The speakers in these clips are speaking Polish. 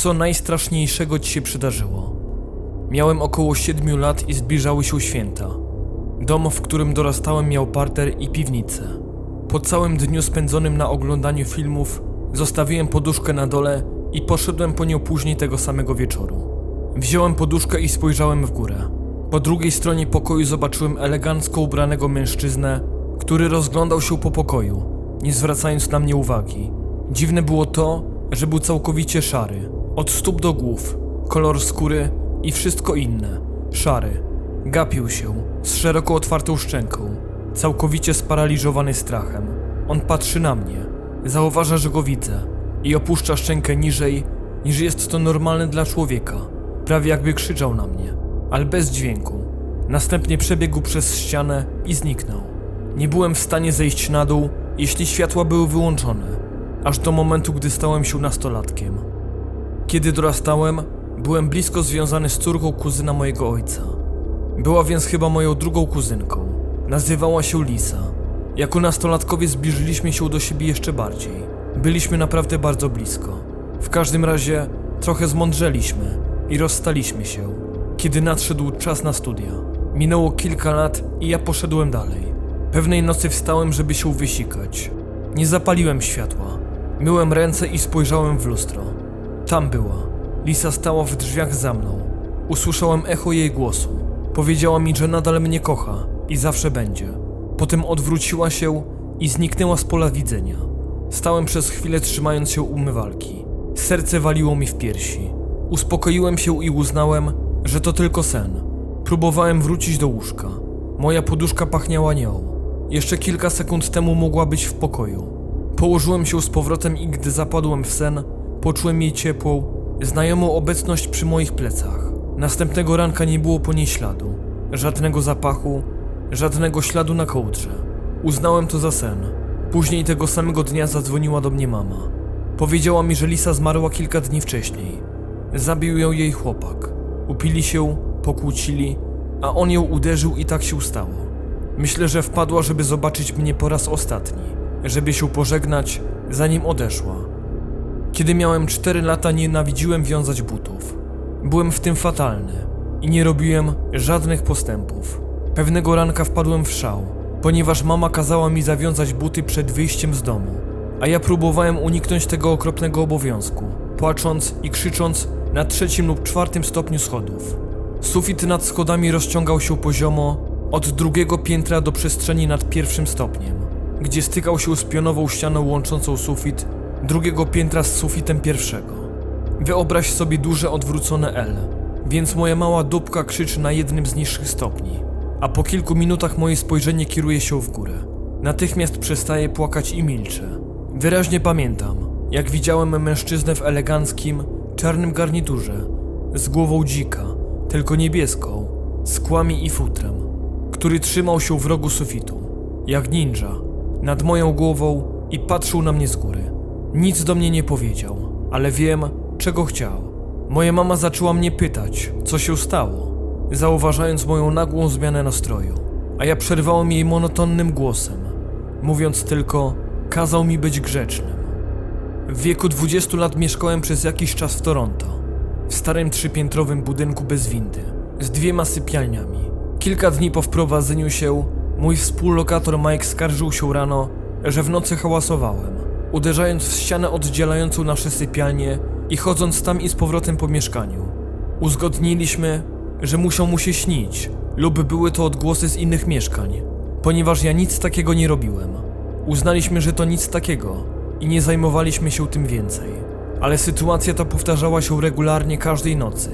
Co najstraszniejszego ci się przydarzyło? Miałem około 7 lat i zbliżały się święta. Dom, w którym dorastałem, miał parter i piwnicę. Po całym dniu spędzonym na oglądaniu filmów, zostawiłem poduszkę na dole i poszedłem po nią później tego samego wieczoru. Wziąłem poduszkę i spojrzałem w górę. Po drugiej stronie pokoju zobaczyłem elegancko ubranego mężczyznę, który rozglądał się po pokoju, nie zwracając na mnie uwagi. Dziwne było to, że był całkowicie szary, od stóp do głów, kolor skóry i wszystko inne. Szary. Gapił się, z szeroko otwartą szczęką, całkowicie sparaliżowany strachem. On patrzy na mnie, zauważa, że go widzę i opuszcza szczękę niżej, niż jest to normalne dla człowieka. Prawie jakby krzyczał na mnie, ale bez dźwięku. Następnie przebiegł przez ścianę i zniknął. Nie byłem w stanie zejść na dół, jeśli światła były wyłączone, aż do momentu, gdy stałem się nastolatkiem. Kiedy dorastałem, byłem blisko związany z córką kuzyna mojego ojca. Była więc chyba moją drugą kuzynką. Nazywała się Lisa. Jako nastolatkowie zbliżyliśmy się do siebie jeszcze bardziej. Byliśmy naprawdę bardzo blisko. W każdym razie trochę zmądrzeliśmy i rozstaliśmy się, kiedy nadszedł czas na studia. Minęło kilka lat i ja poszedłem dalej. Pewnej nocy wstałem, żeby się wysikać. Nie zapaliłem światła. Myłem ręce i spojrzałem w lustro. Tam była. Lisa stała w drzwiach za mną. Usłyszałem echo jej głosu. Powiedziała mi, że nadal mnie kocha i zawsze będzie. Potem odwróciła się i zniknęła z pola widzenia. Stałem przez chwilę trzymając się umywalki. Serce waliło mi w piersi. Uspokoiłem się i uznałem, że to tylko sen. Próbowałem wrócić do łóżka. Moja poduszka pachniała nią. Jeszcze kilka sekund temu mogła być w pokoju. Położyłem się z powrotem i gdy zapadłem w sen, poczułem jej ciepłą, znajomą obecność przy moich plecach. Następnego ranka nie było po niej śladu. Żadnego zapachu, żadnego śladu na kołdrze. Uznałem to za sen. Później tego samego dnia zadzwoniła do mnie mama. Powiedziała mi, że Lisa zmarła kilka dni wcześniej. Zabił ją jej chłopak. Upili się, pokłócili, a on ją uderzył i tak się stało. Myślę, że wpadła, żeby zobaczyć mnie po raz ostatni, żeby się pożegnać, zanim odeszła. Kiedy miałem 4 lata, nienawidziłem wiązać butów. Byłem w tym fatalny i nie robiłem żadnych postępów. Pewnego ranka wpadłem w szał, ponieważ mama kazała mi zawiązać buty przed wyjściem z domu, a ja próbowałem uniknąć tego okropnego obowiązku, płacząc i krzycząc na trzecim lub czwartym stopniu schodów. Sufit nad schodami rozciągał się poziomo od drugiego piętra do przestrzeni nad pierwszym stopniem, gdzie stykał się z pionową ścianą łączącą sufit drugiego piętra z sufitem pierwszego. Wyobraź sobie duże odwrócone L, więc moja mała dupka krzyczy na jednym z niższych stopni, a po kilku minutach moje spojrzenie kieruje się w górę. Natychmiast przestaję płakać i milczę. Wyraźnie pamiętam, jak widziałem mężczyznę w eleganckim, czarnym garniturze, z głową dzika, tylko niebieską, z kłami i futrem, który trzymał się w rogu sufitu, jak ninja, nad moją głową i patrzył na mnie z góry. Nic do mnie nie powiedział, ale wiem, czego chciał. Moja mama zaczęła mnie pytać, co się stało, zauważając moją nagłą zmianę nastroju, a ja przerwałem jej monotonnym głosem, mówiąc tylko, kazał mi być grzecznym. W wieku 20 lat mieszkałem przez jakiś czas w Toronto, w starym trzypiętrowym budynku bez windy, z dwiema sypialniami. Kilka dni po wprowadzeniu się, mój współlokator Mike skarżył się rano, że w nocy hałasowałem, uderzając w ścianę oddzielającą nasze sypialnie i chodząc tam i z powrotem po mieszkaniu. Uzgodniliśmy, że muszą mu się śnić, lub były to odgłosy z innych mieszkań, ponieważ ja nic takiego nie robiłem. Uznaliśmy, że to nic takiego i nie zajmowaliśmy się tym więcej. Ale sytuacja ta powtarzała się regularnie każdej nocy.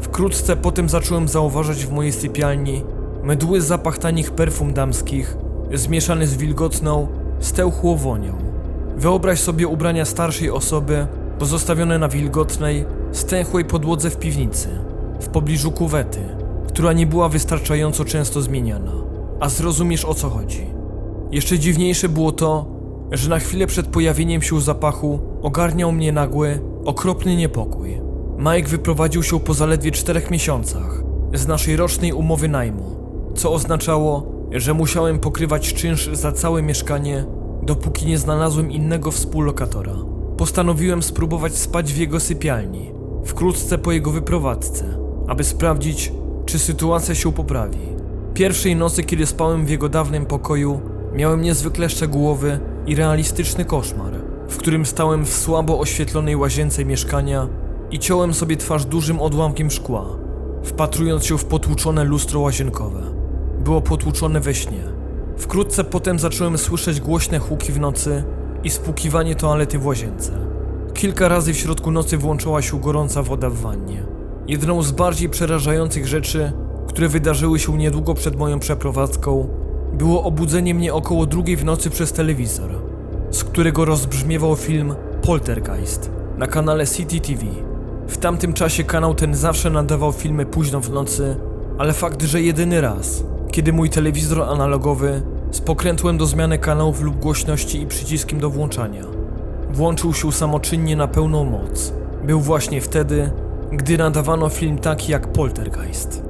Wkrótce potem zacząłem zauważać w mojej sypialni mdły zapach tanich perfum damskich, zmieszany z wilgotną, stełchłą wonią. Wyobraź sobie ubrania starszej osoby, pozostawione na wilgotnej, stęchłej podłodze w piwnicy, w pobliżu kuwety, która nie była wystarczająco często zmieniana. A zrozumiesz o co chodzi. Jeszcze dziwniejsze było to, że na chwilę przed pojawieniem się zapachu ogarniał mnie nagły, okropny niepokój. Mike wyprowadził się po zaledwie czterech miesiącach z naszej rocznej umowy najmu, co oznaczało, że musiałem pokrywać czynsz za całe mieszkanie, dopóki nie znalazłem innego współlokatora. Postanowiłem spróbować spać w jego sypialni, wkrótce po jego wyprowadzce, aby sprawdzić, czy sytuacja się poprawi. Pierwszej nocy, kiedy spałem w jego dawnym pokoju, miałem niezwykle szczegółowy i realistyczny koszmar, w którym stałem w słabo oświetlonej łazience mieszkania i ciąłem sobie twarz dużym odłamkiem szkła, wpatrując się w potłuczone lustro łazienkowe. Było potłuczone we śnie. Wkrótce potem zacząłem słyszeć głośne huki w nocy i spłukiwanie toalety w łazience. Kilka razy w środku nocy włączała się gorąca woda w wannie. Jedną z bardziej przerażających rzeczy, które wydarzyły się niedługo przed moją przeprowadzką, było obudzenie mnie około drugiej w nocy przez telewizor, z którego rozbrzmiewał film Poltergeist na kanale City TV. W tamtym czasie kanał ten zawsze nadawał filmy późno w nocy, ale fakt, że jedyny raz, kiedy mój telewizor analogowy z pokrętłem do zmiany kanałów lub głośności i przyciskiem do włączania włączył się samoczynnie na pełną moc, był właśnie wtedy, gdy nadawano film taki jak Poltergeist.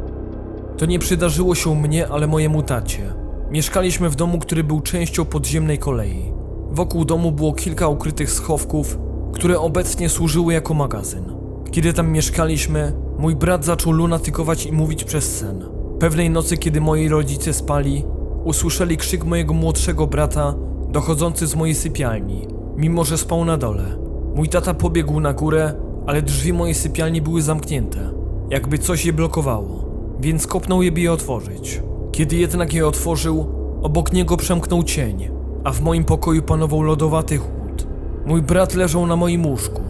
To nie przydarzyło się mnie, ale mojemu tacie. Mieszkaliśmy w domu, który był częścią podziemnej kolei. Wokół domu było kilka ukrytych schowków, które obecnie służyły jako magazyn. Kiedy tam mieszkaliśmy, mój brat zaczął lunatykować i mówić przez sen. Pewnej nocy, kiedy moi rodzice spali, usłyszeli krzyk mojego młodszego brata dochodzący z mojej sypialni, mimo że spał na dole. Mój tata pobiegł na górę, ale drzwi mojej sypialni były zamknięte, jakby coś je blokowało, więc kopnął je, by je otworzyć. Kiedy jednak je otworzył, obok niego przemknął cień, a w moim pokoju panował lodowaty chłód. Mój brat leżał na moim łóżku,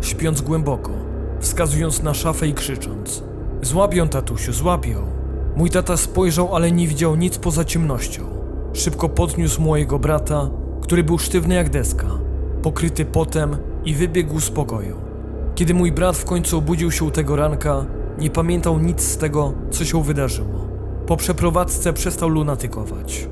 śpiąc głęboko, wskazując na szafę i krzycząc: Złap ją, tatusiu, złap ją. Mój tata spojrzał, ale nie widział nic poza ciemnością. Szybko podniósł mojego brata, który był sztywny jak deska, pokryty potem i wybiegł z pokoju. Kiedy mój brat w końcu obudził się tego ranka, nie pamiętał nic z tego, co się wydarzyło. Po przeprowadzce przestał lunatykować.